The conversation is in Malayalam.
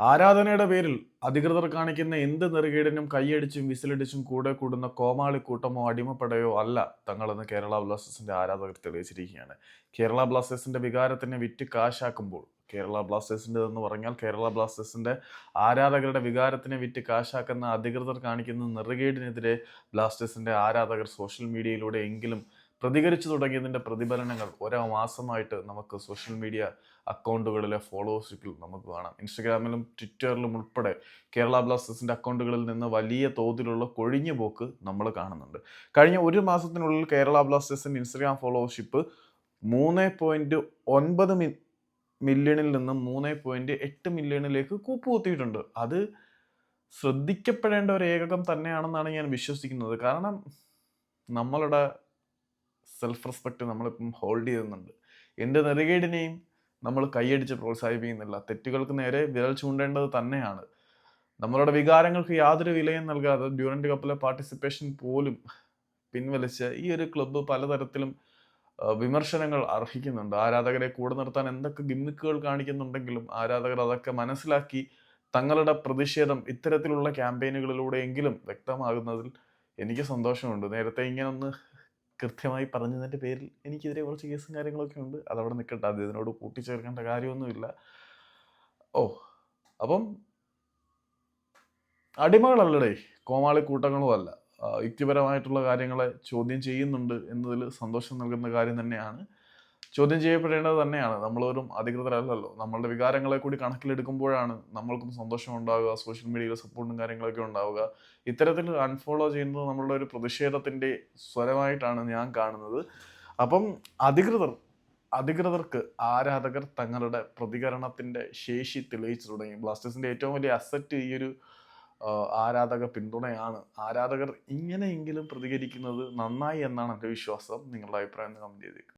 ആരാധനയുടെ പേരിൽ അധികൃതർ കാണിക്കുന്ന എന്ത് നെറുകേടിനും കൈയടിച്ചും വിസിലടിച്ചും കൂടെ കൂടുന്ന കോമാളി കൂട്ടമോ അടിമപ്പടയോ അല്ല തങ്ങളെന്ന് കേരള ബ്ലാസ്റ്റേഴ്സിന്റെ ആരാധകർ തെളിയിച്ചിരിക്കുകയാണ്. കേരള ബ്ലാസ്റ്റേഴ്സിന്റെ വികാരത്തിനെ വിറ്റ് കാശാക്കുമ്പോൾ കേരള ബ്ലാസ്റ്റേഴ്സിന്റെ എന്ന് പറഞ്ഞാൽ കേരള ബ്ലാസ്റ്റേഴ്സിന്റെ ആരാധകരുടെ വികാരത്തിനെ വിറ്റ് കാശാക്കുന്ന അധികൃതർ കാണിക്കുന്ന നെറുകേടിനെതിരെ ബ്ലാസ്റ്റേഴ്സിന്റെ ആരാധകർ സോഷ്യൽ മീഡിയയിലൂടെ എങ്കിലും പ്രതികരിച്ചു തുടങ്ങിയതിന്റെ പ്രതിഫലനങ്ങൾ ഓരോ മാസമായിട്ട് നമുക്ക് സോഷ്യൽ മീഡിയ അക്കൗണ്ടുകളിലെ ഫോളോവേഴ്സിൽ നമുക്ക് കാണാം. ഇൻസ്റ്റഗ്രാമിലും ട്വിറ്ററിലും ഉൾപ്പെടെ കേരള ബ്ലാസ്റ്റേഴ്സിന്റെ അക്കൗണ്ടുകളിൽ നിന്ന് വലിയ തോതിലുള്ള കൊഴിഞ്ഞു പോക്ക് നമ്മൾ കാണുന്നുണ്ട്. കഴിഞ്ഞ ഒരു മാസത്തിനുള്ളിൽ കേരള ബ്ലാസ്റ്റേഴ്സിന്റെ ഇൻസ്റ്റഗ്രാം ഫോളോവർഷിപ്പ് മൂന്ന് പോയിന്റ് ഒൻപത് മി മില്യണിൽ നിന്ന് മൂന്ന് പോയിന്റ് എട്ട് മില്യണിലേക്ക് കൂപ്പുകുത്തിയിട്ടുണ്ട്. അത് ശ്രദ്ധിക്കപ്പെടേണ്ട ഒരു ഏകകം തന്നെയാണെന്നാണ് ഞാൻ വിശ്വസിക്കുന്നത്. കാരണം നമ്മളുടെ സെൽഫ് റെസ്പെക്റ്റ് നമ്മളിപ്പം ഹോൾഡ് ചെയ്യുന്നുണ്ട്. എന്ത് നെറുകേടിനെയും നമ്മൾ കൈയടിച്ച് പ്രോത്സാഹിപ്പിക്കുന്നില്ല. തെറ്റുകൾക്ക് നേരെ വിരൽ ചൂണ്ടേണ്ടത് തന്നെയാണ്. നമ്മളുടെ വികാരങ്ങൾക്ക് യാതൊരു വിലയും നൽകാതെ ഡ്യൂറന്റ് കപ്പിലെ പാർട്ടിസിപ്പേഷൻ പോലും പിൻവലിച്ച് ഈ ഒരു ക്ലബ്ബ് പലതരത്തിലും വിമർശനങ്ങൾ അർഹിക്കുന്നുണ്ട്. ആരാധകരെ കൂടെ നിർത്താൻ എന്തൊക്കെ ഗിമ്മിക്കുകൾ കാണിക്കുന്നുണ്ടെങ്കിലും ആരാധകർ അതൊക്കെ മനസ്സിലാക്കി തങ്ങളുടെ പ്രതിഷേധം ഇത്തരത്തിലുള്ള ക്യാമ്പയിനുകളിലൂടെയെങ്കിലും വ്യക്തമാകുന്നതിൽ എനിക്ക് സന്തോഷമുണ്ട്. നേരത്തെ ഇങ്ങനെ ഒന്ന് കൃത്യമായി പറഞ്ഞതിന്റെ പേരിൽ എനിക്കെതിരെ കുറച്ച് കേസും കാര്യങ്ങളൊക്കെ ഉണ്ട്. അതവിടെ നിൽക്കട്ടെ. അത് ഇതിനോട് കൂട്ടിച്ചേർക്കേണ്ട കാര്യമൊന്നുമില്ല. ഓ അപ്പം അടിമകളല്ലടേ. കോമാളി കൂട്ടങ്ങളും അല്ല യുക്തിപരമായിട്ടുള്ള കാര്യങ്ങളെ ചോദ്യം ചെയ്യുന്നുണ്ട് എന്നതിൽ സന്തോഷം നൽകുന്ന കാര്യം തന്നെയാണ്. ചോദ്യം ചെയ്യപ്പെടേണ്ടത് തന്നെയാണ്. നമ്മളൊരു അധികൃതരല്ലല്ലോ. നമ്മളുടെ വികാരങ്ങളെ കൂടി കണക്കിലെടുക്കുമ്പോഴാണ് നമ്മൾക്കും സന്തോഷം ഉണ്ടാവുക സോഷ്യൽ മീഡിയയിൽ സപ്പോർട്ടും കാര്യങ്ങളൊക്കെ ഉണ്ടാവുക. ഇത്തരത്തിൽ അൺഫോളോ ചെയ്യുന്നത് നമ്മളുടെ ഒരു പ്രതിഷേധത്തിന്റെ സ്വരമായിട്ടാണ് ഞാൻ കാണുന്നത്. അപ്പം അധികൃതർ അധികൃതർക്ക് ആരാധകർ തങ്ങളുടെ പ്രതികരണത്തിന്റെ ശേഷി തെളിയിച്ചു തുടങ്ങി. ബ്ലാസ്റ്റേഴ്സിന്റെ ഏറ്റവും വലിയ അസറ്റ് ഈ ഒരു ആരാധക പിന്തുണയാണ്. ആരാധകർ ഇങ്ങനെയെങ്കിലും പ്രതികരിക്കുന്നത് നന്നായി എന്നാണ് എന്റെ വിശ്വാസം. നിങ്ങളുടെ അഭിപ്രായം കമന്റ് ചെയ്തേക്കും.